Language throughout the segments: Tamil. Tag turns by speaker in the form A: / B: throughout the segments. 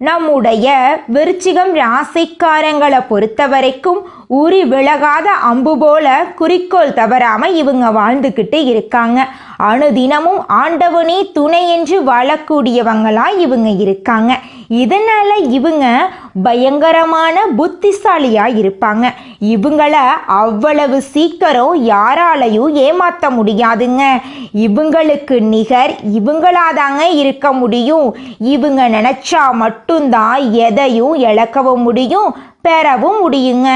A: நம்முடைய விருச்சிகம் ராசிக்காரங்களை பொறுத்த வரைக்கும் உரி விலகாத அம்பு போல குறிக்கோள் தவறாம இவங்க வாழ்ந்துக்கிட்டு இருக்காங்க. அணுதினமும் ஆண்டவனே துணை என்று வாழக்கூடியவங்களா இவங்க இருக்காங்க. இதனால இவங்க பயங்கரமான புத்திசாலியா இருப்பாங்க. இவங்கள அவ்வளவு சீக்கிரம் யாராலையும் ஏமாத்த முடியாதுங்க. இவங்களுக்கு நிகர் இவங்களாதாங்க இருக்க முடியும். இவங்க நினைச்சா மட்டும்தான் எதையும் இழக்கவும் முடியும் பெறவும் முடியுங்க.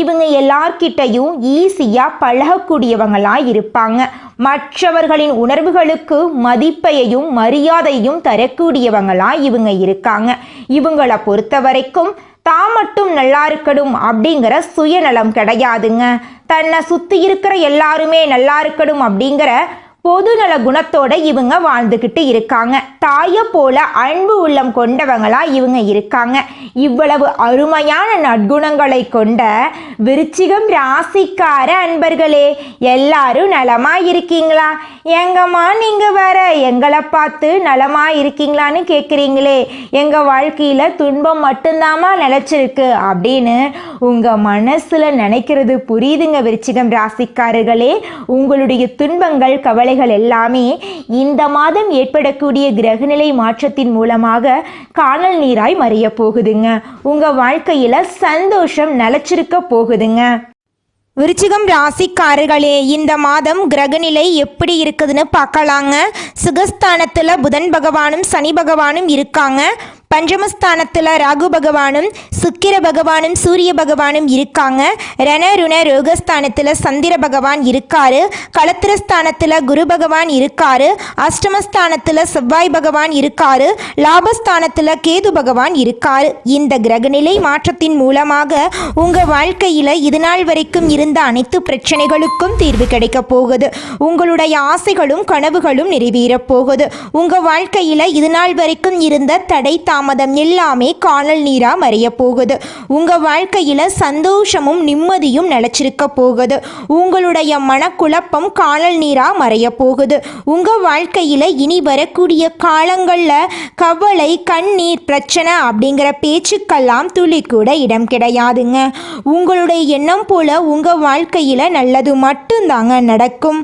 A: இவங்க எல்லார்கிட்டையும் ஈஸியாக பழகக்கூடியவங்களா இருப்பாங்க. மற்றவர்களின் உணர்வுகளுக்கு மதிப்பையும் மரியாதையும் தரக்கூடியவங்களா இவங்க இருக்காங்க. இவங்கள பொறுத்த வரைக்கும் தான் மட்டும் நல்லா இருக்கணும் அப்படிங்கிற சுயநலம் கிடையாதுங்க. தன்னை சுற்றி இருக்கிற எல்லாருமே நல்லா இருக்கணும் அப்படிங்கிற பொதுநல குணத்தோட இவங்க வாழ்ந்துக்கிட்டு இருக்காங்க. தாயை போல அன்பு உள்ளம் கொண்டவங்களா இவங்க இருக்காங்க. இவ்வளவு அருமையான நற்குணங்களை கொண்ட விருச்சிகம் ராசிக்கார அன்பர்களே எல்லாரும் நலமா இருக்கீங்களா எங்கம்மா நீங்க வேற? எங்களை பார்த்து நலமா இருக்கீங்களான்னு கேட்குறீங்களே எங்க வாழ்க்கையில துன்பம் மட்டும்தாமா நிலைச்சிருக்கு அப்படின்னு உங்க மனசுல நினைக்கிறது புரியுதுங்க விருச்சிகம் ராசிக்காரர்களே. உங்களுடைய துன்பங்கள் கவலை கவலைகள் எல்லாமே இந்த மாதம் ஏற்படக்கூடிய கிரகநிலை மாற்றத்தின் மூலமாக காணல் நீராய் மறைய போகுதுங்க. உங்க வாழ்க்கையில சந்தோஷம் நிலச்சிருக்க போகுதுங்க. விருச்சிகம் ராசிக்காரர்களே இந்த மாதம் கிரகநிலை எப்படி இருக்குதுன்னு பார்க்கலாங்க. சுகஸ்தானத்தில் புதன் பகவானும் சனி பகவானும் இருக்காங்க. பஞ்சமஸ்தானத்தில் ராகு பகவானும் சுக்கிர பகவானும் சூரிய பகவானும் இருக்காங்க. ரண ருண ரோகஸ்தானத்தில் சந்திர பகவான் இருக்காரு. களத்திரஸ்தானத்தில் குரு பகவான் இருக்காரு. அஷ்டமஸ்தானத்தில் செவ்வாய் பகவான் இருக்காரு. லாபஸ்தானத்தில் கேது பகவான் இருக்காரு. இந்த கிரகநிலை மாற்றத்தின் மூலமாக உங்கள் வாழ்க்கையில் இதுநாள் வரைக்கும் இருந்த அனைத்து பிரச்சனைகளுக்கும் தீர்வு கிடைக்க போகுது. உங்களுடைய ஆசைகளும் கனவுகளும் நிறைவேறப் போகுது. உங்கள் வாழ்க்கையில் இதுநாள் வரைக்கும் இருந்த தடை தாமதம் எல்லாமே காணல் நீரா மறைய போகுது. உங்க வாழ்க்கையில சந்தோஷமும் நிம்மதியும் நிலச்சிருக்க போகுது. உங்களுடைய மனக்குழப்பம் காணல் நீரா மறைய போகுது. உங்க வாழ்க்கையில இனி வரக்கூடிய காலங்கள்ல கவலை கண்ணீர் பிரச்சனை அப்படிங்கிற பேச்சுக்கெல்லாம் துளி கூட இடம் கிடையாதுங்க. உங்களுடைய எண்ணம் போல உங்க வாழ்க்கையில நல்லது மட்டும்தாங்க நடக்கும்.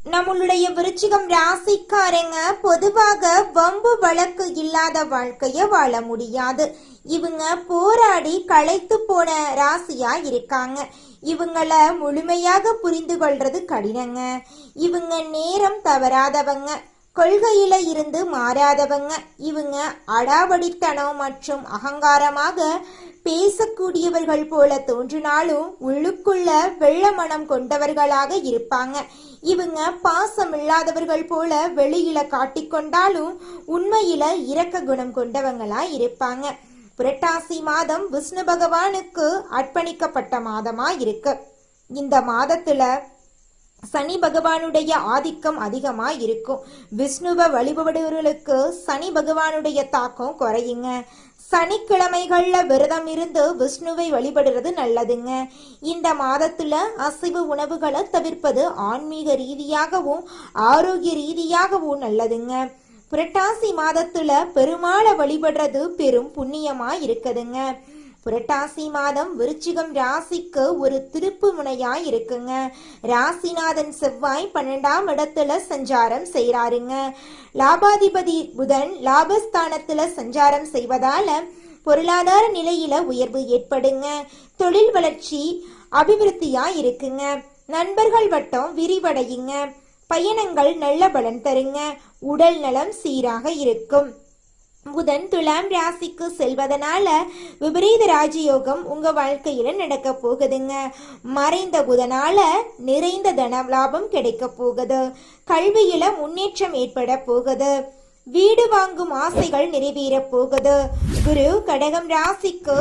A: நம்மளுடைய விருச்சிகம் ராசிக்காரங்க பொதுவாக வம்பு வழக்கு இல்லாத வாழ்க்கைய வாழ முடியாது. இவங்க போராடி களைத்து போன ராசியா இருக்காங்க. இவங்கள முழுமையாக புரிந்து கொள்றது கடினங்க. இவங்க நேரம் தவறாதவங்க. கொள்கையில இருந்து மாறாதவங்க. இவங்க அடாவடித்தனம் மற்றும் அகங்காரமாக பேசக்கூடியவர்கள் போல தோன்றினாலும் உள்ளுக்குள்ள வெள்ள மனம் கொண்டவர்களாக இருப்பாங்க. இவங்க பாசம் இல்லாதவர்கள் போல வெளியில காட்டிக்கொண்டாலும் உண்மையில இரக்க குணம் கொண்டவங்களா இருப்பாங்க. புரட்டாசி மாதம் விஷ்ணு பகவானுக்கு அர்ப்பணிக்கப்பட்ட மாதமா இருக்கு. இந்த மாதத்துல சனி பகவானுடைய ஆதிக்கம் அதிகமா இருக்கும். விஷ்ணுவை வழிபடுவர்களுக்கு சனி பகவானுடைய தாக்கம் குறையுங்க. சனிக்கிழமைகள்ல விரதம் இருந்து விஷ்ணுவை வழிபடுறது நல்லதுங்க. இந்த மாதத்துல அசைவு உணவுகளை தவிர்ப்பது ஆன்மீக ரீதியாகவும் ஆரோக்கிய ரீதியாகவும் நல்லதுங்க. புரட்டாசி மாதத்துல பெருமாளை வழிபடுறது பெரும் புண்ணியமா இருக்குதுங்க. புரட்டாசி மாதம் விருச்சிகம் ராசிக்கு ஒரு திருப்பு முனையா இருக்குங்க. ராசிநாதன் செவ்வாய் பன்னெண்டாம் இடத்துல சஞ்சாரம் செய்யறாருங்க லாபாதிபதி புதன் லாபஸ்தானத்துல சஞ்சாரம் செய்வதால பொருளாதார நிலையில உயர்வு ஏற்படுங்க. தொழில் வளர்ச்சி அபிவிருத்தியா இருக்குங்க. நண்பர்கள் வட்டம் விரிவடையுங்க. பயணங்கள் நல்ல பலன் தருங்க. உடல் நலம் சீராக இருக்கும். புதன் துலாம் ராசிக்கு செல்வதனால விபரீத ராஜயோகம் உங்க வாழ்க்கையில நடக்க போகுதுங்க. மறைந்த புதனால நிறைந்த தன லாபம் கிடைக்க போகுது. கல்வியில முன்னேற்றம் ஏற்பட போகுது. வீடு வாங்கும் ஆசைகள் நிறைவேறப் போகுது. குரு கடகம் ராசிக்கு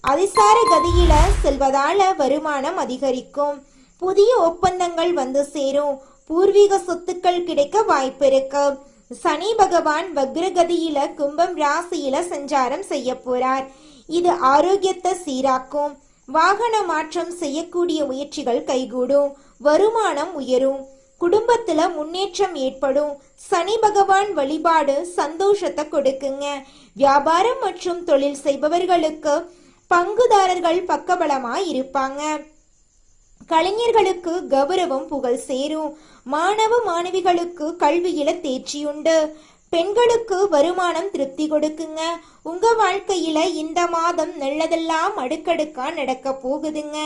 A: அதிசார கதியில செல்வதால வருமானம் அதிகரிக்கும். புதிய ஒப்பந்தங்கள் வந்து சேரும். பூர்வீக சொத்துக்கள் கிடைக்க வாய்ப்பு இருக்கு. சனி பகவான் வக்ரகதியில கும்பம் ராசியில சஞ்சாரம் செய்ய போறார். இது ஆரோக்கியத்தை சீராக்கும். வாகன மாற்றம் செய்யக்கூடிய முயற்சிகள் கைகூடும். வருமானம் உயரும். குடும்பத்துல முன்னேற்றம் ஏற்படும். சனி பகவான் வழிபாடு சந்தோஷத்தை கொடுக்குங்க. வியாபாரம் மற்றும் தொழில் செய்பவர்களுக்கு பங்குதாரர்கள் பக்கபலமா இருப்பாங்க. கலைஞர்களுக்கு கௌரவம் புகழ் சேரும். மாணவ மாணவிகளுக்கு கல்வியில தேர்ச்சியுண்டு பெண்களுக்கு வருமானம் திருப்தி கொடுக்குங்க. உங்க வாழ்க்கையில இந்த மாதம் நல்லதெல்லாம் அடுக்கடுக்கா நடக்க போகுதுங்க.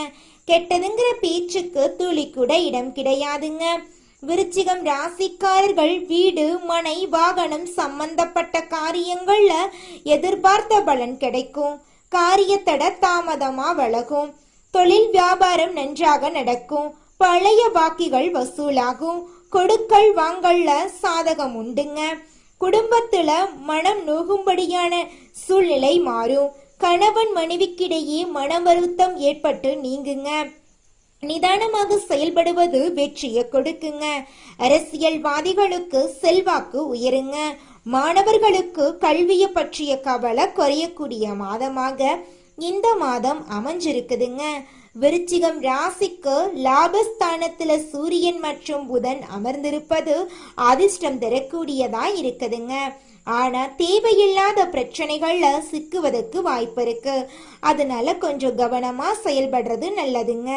A: கெட்டதுங்கிற பேச்சுக்கு துளி கூட இடம் கிடையாதுங்க. விருச்சிகம் ராசிக்காரர்கள் வீடு மனை வாகனம் சம்பந்தப்பட்ட காரியங்கள்ல எதிர்பார்த்த பலன் கிடைக்கும். காரியத்தட தாமதமா வழகும் தொழில் வியாபாரம் நன்றாக நடக்கும். பழைய பாக்கிகள் வசூலாகும். கொடுக்கல் வாங்கல்ல சாதகம் உண்டுங்க. குடும்பத்துல மனம் நோகும்படியான சூழ்நிலை மாறும். கணவன் மனைவிக்கிடையே மன வருத்தம் ஏற்பட்டு நீங்குங்க. நிதானமாக செயல்படுவது வெற்றியை கொடுக்குங்க. அரசியல்வாதிகளுக்கு செல்வாக்கு உயருங்க. மாணவர்களுக்கு கல்வியை பற்றிய கவலை குறையக்கூடிய மாதமாக இந்த மாதம் அமைஞ்சிருக்குதுங்க. விருச்சிகம் ராசிக்கு லாபஸ்தானத்துல சூரியன் மற்றும் புதன் அமர்ந்திருப்பது அதிர்ஷ்டம் தரக்கூடியதா இருக்குதுங்க. ஆனா தேவையில்லாத பிரச்சனைகள்ல சிக்குவதற்கு வாய்ப்பு இருக்கு. அதனால கொஞ்சம் கவனமா செயல்படுறது நல்லதுங்க.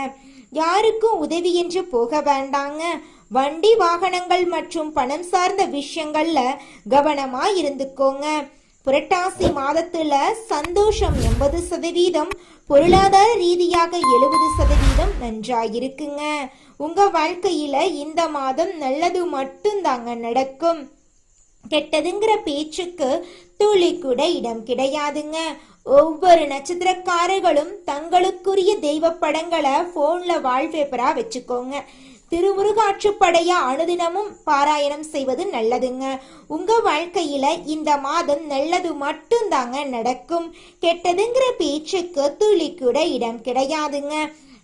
A: யாருக்கும் உதவி என்று போக வேண்டாங்க. வண்டி வாகனங்கள் மற்றும் பணம் சார்ந்த விஷயங்கள்ல கவனமா இருந்துக்கோங்க. புரட்டாசி மாதத்துல சந்தோஷம் எண்பது சதவீதம் பொருளாதார ரீதியாக எழுபது சதவீதம் நன்றாயிருக்குங்க. உங்க வாழ்க்கையில இந்த மாதம் நல்லது மட்டும்தாங்க நடக்கும். கெட்டதுங்கிற பேச்சுக்கு துளி கூட இடம் கிடையாதுங்க. ஒவ்வொரு நட்சத்திரக்காரர்களும் தங்களுக்குரிய தெய்வ படங்களை போன்ல வால்பேப்பரா வச்சுக்கோங்க. திருமுருகாற்றுப்படைய அனுதினமும் பாராயணம் செய்வது நல்லதுங்க. உங்க வாழ்க்கையில இந்த மாதம் நல்லது மட்டும்தாங்க நடக்கும். கெட்டதுங்கிற பேச்சுக்கு துளி கூட இடம் கிடையாதுங்க.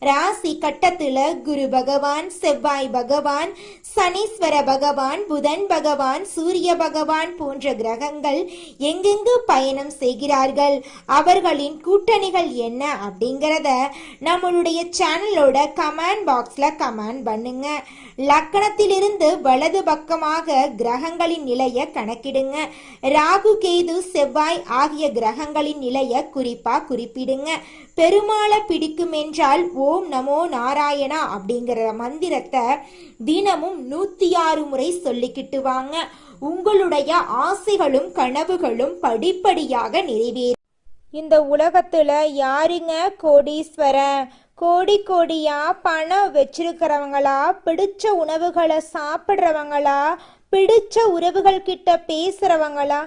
A: ராசி கட்டத்துல குரு பகவான் செவ்வாய் பகவான் சனீஸ்வர பகவான் புதன் பகவான் சூரிய பகவான் போன்ற கிரகங்கள் எங்கெங்கு பயணம் செய்கிறார்கள்? அவர்களின் கூட்டணிகள் என்ன அப்படிங்கிறத நம்மளுடைய சேனலோட கமெண்ட் பாக்ஸ்ல கமெண்ட் பண்ணுங்க. லக்கணத்திலிருந்து வலது பக்கமாக கிரகங்களின் நிலையை கணக்கிடுங்க. ராகு கேது செவ்வாய் ஆகிய கிரகங்களின் நிலையை குறிப்பா குறிப்பிடுங்க. பெருமாளை பிடிக்கும் என்றால் ஓம் நமோ நாராயணா அப்படிங்கிற மந்திரத்தை தினமும் நூத்தி ஆறு முறை சொல்லிக்கிட்டு வாங்க. உங்களுடைய ஆசைகளும் கனவுகளும் படிப்படியாக நிறைவேறும். இந்த உலகத்துல யாருங்க கோடீஸ்வரன்? கோடி கோடியா பணம் வச்சிருக்கிறவங்களா? பிடிச்ச உணவுகளை சாப்பிட்றவங்களா? பிடிச்ச உறவுகள் கிட்ட பேசுறவங்களா?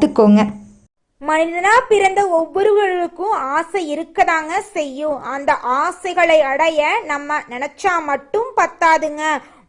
A: கத்துக்கோங்க
B: மனிதனாக பிறந்த ஒவ்வொருவருக்கும் ஆசை இருக்கதாங்க செய்யும். அந்த ஆசைகளை அடைய நம்ம நினைச்சா மட்டும் பத்தாதுங்க.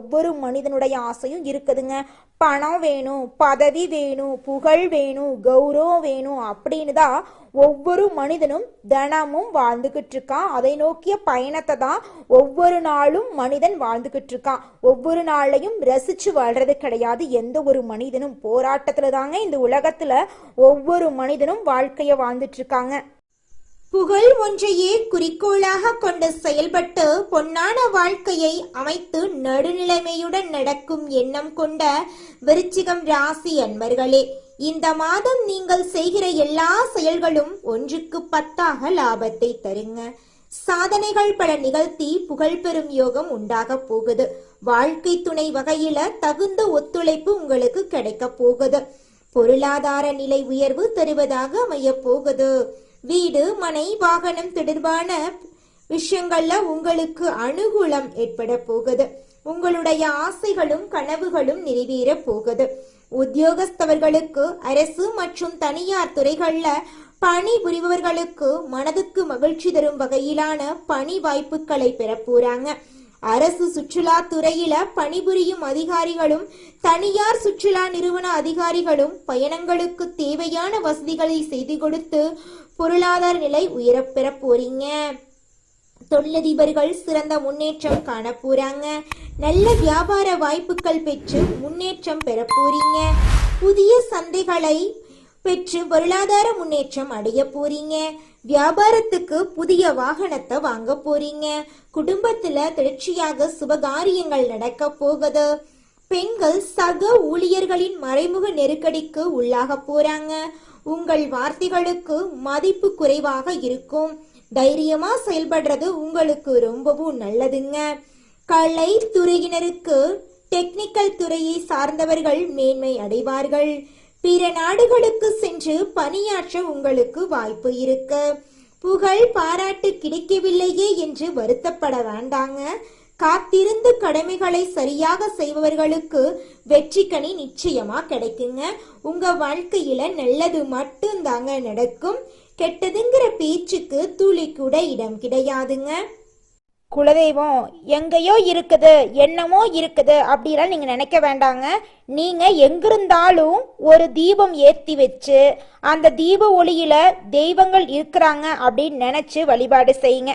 B: ஒவ்வொரு மனிதனுடைய ஆசையும் இருக்குதுங்க. பணம் வேணும் பதவி வேணும் புகழ் வேணும் கௌரவம் வேணும் அப்படின்னு தான் ஒவ்வொரு மனிதனும் தினமும் வாழ்ந்துகிட்டு இருக்கான். அதை நோக்கிய பயணத்தை தான் ஒவ்வொரு நாளும் மனிதன் வாழ்ந்துகிட்டு இருக்கான். ஒவ்வொரு நாளையும் ரசிச்சு வாழ்றது கிடையாது. எந்த ஒரு மனிதனும் போராட்டத்துல தாங்க இந்த உலகத்துல ஒவ்வொரு மனிதனும் வாழ்க்கைய வாழ்ந்துட்டு இருக்காங்க.
A: புகழ் ஒன்றையே குறிக்கோளாக கொண்டு செயல்பட்டு பொன்னான வாழ்க்கையை அமைத்து நடுநிலைமையுடன் நடக்கும் எண்ணம் கொண்ட விருச்சிகம் ராசி அன்பர்களே இந்த மாதம் நீங்கள் செய்கிற எல்லா செயல்களும் ஒன்றுக்கு பத்தாக லாபத்தை தருங்க. சாதனைகள் பல நிகழ்த்தி புகழ் பெறும் யோகம் உண்டாக போகுது. வாழ்க்கை துணை வகையில தகுந்த ஒத்துழைப்பு உங்களுக்கு கிடைக்க போகுது. பொருளாதார நிலை உயர்வு தருவதாக அமைய போகுது. வீடு மனை வாகனம் தொடர்பான விஷயங்கள்ல உங்களுக்கு அனுகூலம் ஏற்பட போகுது. உங்களுடைய ஆசைகளும் கனவுகளும் நிறைவேற போகுது. உத்தியோகஸ்தவர்களுக்கு அரசு மற்றும் தனியார் துறைகள்ல பணி புரிபவர்களுக்கு மனதுக்கு மகிழ்ச்சி தரும் வகையிலான பணி வாய்ப்புகளை பெற போறாங்க. அரசு சுற்றுலா துறையில பணிபுரியும் அதிகாரிகளும் தனியார் சுற்றுலா நிறுவன அதிகாரிகளும் பயணங்களுக்கு தேவையான வசதிகளை செய்து கொடுத்து பொருளாதார நிலை உயரப் பெற போறீங்க. தொழிலதிபர்கள் சிறந்த முன்னேற்றம் காண போறாங்க. நல்ல வியாபார வாய்ப்புகள் பெற்று முன்னேற்றம் பெற போறீங்க. புதிய சந்தைகளை பெற்று பொருளாதார முன்னேற்றம் அடைய போறீங்க. வியாபாரத்துக்கு புதிய வாகனத்தை வாங்க போறீங்க. குடும்பத்துல தொடர்ச்சியாக சுபகாரியங்கள் நடக்க போகுது. பெண்கள் சக ஊழியர்களின் மறைமுக நெருக்கடிக்கு உள்ளாக போறாங்க. உங்கள் வார்த்தைகளுக்கு மதிப்பு குறைவாக இருக்கும். தைரியமா செயல்படுறது உங்களுக்கு ரொம்பவும் நல்லதுங்க. கலை துறையினருக்கு டெக்னிக்கல் துறையை சார்ந்தவர்கள் மேன்மை அடைவார்கள். பிற நாடுகளுக்கு சென்று பணியாற்ற உங்களுக்கு வாய்ப்பு இருக்கு. புகழ் பாராட்டு கிடைக்கவில்லையே என்று வருத்தப்பட வேண்டாங்க. காத்திருந்து கடமைகளை சரியாக செய்பவர்களுக்கு வெற்றி கனி நிச்சயமா கிடைக்குங்க. உங்க வாழ்க்கையில நல்லது மட்டும்தாங்க நடக்கும். கெட்டதுங்கிற பேச்சுக்கு துளி கூட இடம் கிடையாதுங்க.
B: குலதெய்வம் எங்கேயோ இருக்குது என்னமோ இருக்குது அப்படிலாம் நீங்கள் நினைக்க வேண்டாங்க. நீங்கள் எங்கிருந்தாலும் ஒரு தீபம் ஏற்றி வச்சு அந்த தீப ஒளியில் தெய்வங்கள் இருக்கிறாங்க அப்படின்னு நினச்சி வழிபாடு செய்யுங்க.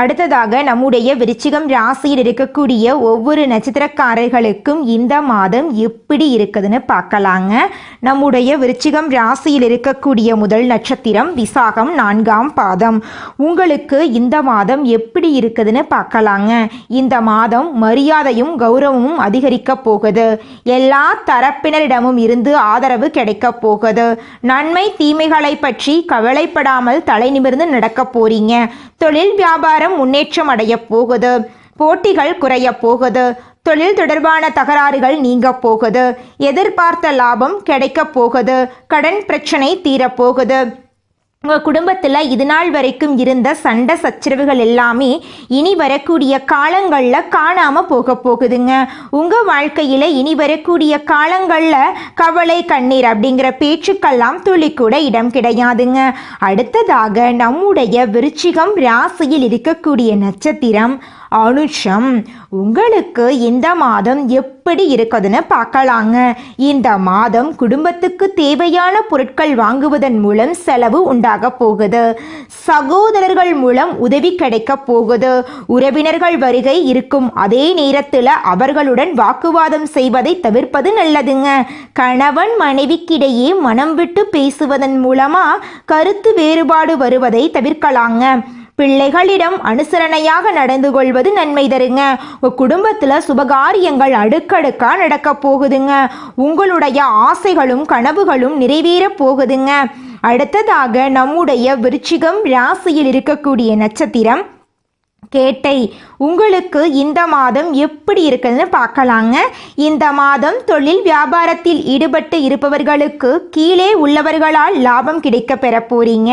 B: அடுத்ததாக நம்முடைய விருச்சிகம் ராசியில் இருக்கக்கூடிய ஒவ்வொரு நட்சத்திரக்காரர்களுக்கும் இந்த மாதம் எப்படி இருக்குதுன்னு பார்க்கலாங்க. நம்முடைய விருச்சிகம் ராசியில் இருக்கக்கூடிய முதல் நட்சத்திரம் விசாகம் நான்காம் பாதம். உங்களுக்கு இந்த மாதம் எப்படி இருக்குதுன்னு பார்க்கலாங்க. இந்த மாதம் மரியாதையும் கௌரவமும் அதிகரிக்க போகுது. எல்லா தரப்பினரிடமும் இருந்து ஆதரவு கிடைக்க போகுது. நன்மை தீமைகளை பற்றி கவலைப்படாமல் தலை நிமிர்ந்து நடக்க போறீங்க. தொழில் வியாபாரம் முன்னேற்றம் அடையப் போகுது. போட்டிகள் குறையப் போகுது. தொழில் தொடர்பான தகராறுகள் நீங்க போகுது. எதிர்பார்த்த லாபம் கிடைக்கப் போகுது. கடன் பிரச்சனை தீரப்போகுது உங்கள் குடும்பத்தில் இது நாள் வரைக்கும் இருந்த சண்டை சச்சரவுகள் எல்லாமே இனி வரக்கூடிய காலங்களில் காணாமல் போக போகுதுங்க. உங்கள் வாழ்க்கையில் இனி வரக்கூடிய காலங்களில் கவலை கண்ணீர் அப்படிங்கிற பேச்சுக்கெல்லாம் துளி கூட இடம் கிடையாதுங்க. அடுத்ததாக நம்முடைய விருச்சிகம் ராசியில் இருக்கக்கூடிய நட்சத்திரம். அனுஷம் உங்களுக்கு இந்த மாதம் எப்படி இருக்குதுன்னு பார்க்கலாங்க. இந்த மாதம் குடும்பத்துக்கு தேவையான பொருட்கள் வாங்குவதன் மூலம் செலவு உண்டாக போகுது. சகோதரர்கள் மூலம் உதவி கிடைக்க போகுது. உறவினர்கள் வருகை இருக்கும் அதே நேரத்தில் அவர்களுடன் வாக்குவாதம் செய்வதை தவிர்ப்பது நல்லதுங்க. கணவன் மனைவிக்கிடையே மனம் விட்டு பேசுவதன் மூலமா கருத்து வேறுபாடு வருவதை தவிர்க்கலாங்க. பிள்ளைகளிடம் அனுசரணையாக நடந்து கொள்வது நன்மை தருங்க. உங்கள் குடும்பத்தில் சுபகாரியங்கள் அடுக்கடுக்காக நடக்க போகுதுங்க. உங்களுடைய ஆசைகளும் கனவுகளும் நிறைவேற போகுதுங்க. அடுத்ததாக நம்முடைய விருச்சிகம் ராசியில் இருக்கக்கூடிய நட்சத்திரம் கேட்டை உங்களுக்கு இந்த மாதம் எப்படி இருக்குதுன்னு பார்க்கலாங்க. இந்த மாதம் தொழில் வியாபாரத்தில் ஈடுபட்டு இருப்பவர்களுக்கு கீழே உள்ளவர்களால் லாபம் கிடைக்க பெற போறீங்க.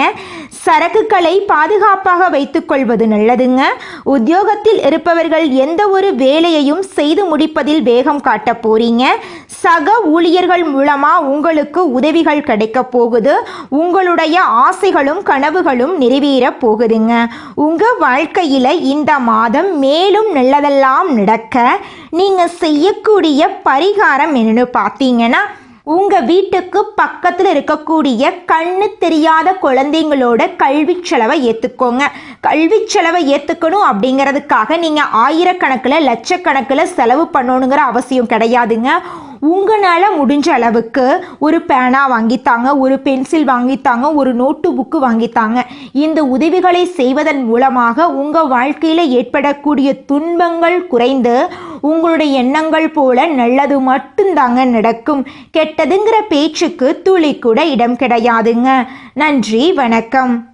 B: சரக்குகளை பாதுகாப்பாக வைத்துக்கொள்வது நல்லதுங்க. உத்தியோகத்தில் இருப்பவர்கள் எந்த ஒரு வேலையையும் செய்து முடிப்பதில் வேகம் காட்ட போறீங்க. சக ஊழியர்கள் மூலமா உங்களுக்கு உதவிகள் கிடைக்க போகுது. உங்களுடைய ஆசைகளும் கனவுகளும் நிறைவேற போகுதுங்க. உங்க வாழ்க்கையில இந்த மாதம் மேலும் நல்லதெல்லாம் நடக்க நீங்கள் செய்யக்கூடிய பரிகாரம் என்னன்னு பார்த்தீங்கன்னா உங்கள் வீட்டுக்கு பக்கத்தில் இருக்கக்கூடிய கண்ணு தெரியாத குழந்தைங்களோட கல்வி செலவை ஏற்றுக்கோங்க கல்வி செலவை ஏற்றுக்கணும் அப்படிங்கிறதுக்காக நீங்கள் ஆயிரக்கணக்கில் லட்சக்கணக்கில் செலவு பண்ணணுங்கிற அவசியம் கிடையாதுங்க. உங்களால் முடிஞ்ச அளவுக்கு ஒரு பேனா வாங்கித்தாங்க ஒரு பென்சில் வாங்கித்தாங்க ஒரு நோட்டு புக்கு வாங்கித்தாங்க. இந்த உதவிகளை செய்வதன் மூலமாக உங்கள் வாழ்க்கையில் ஏற்படக்கூடிய துன்பங்கள் குறைந்து உங்களுடைய எண்ணங்கள் போல நல்லது மட்டும்தாங்க நடக்கும். கெட்டதுங்கிற பேச்சுக்கு துளி கூட இடம் கிடையாதுங்க. நன்றி வணக்கம்.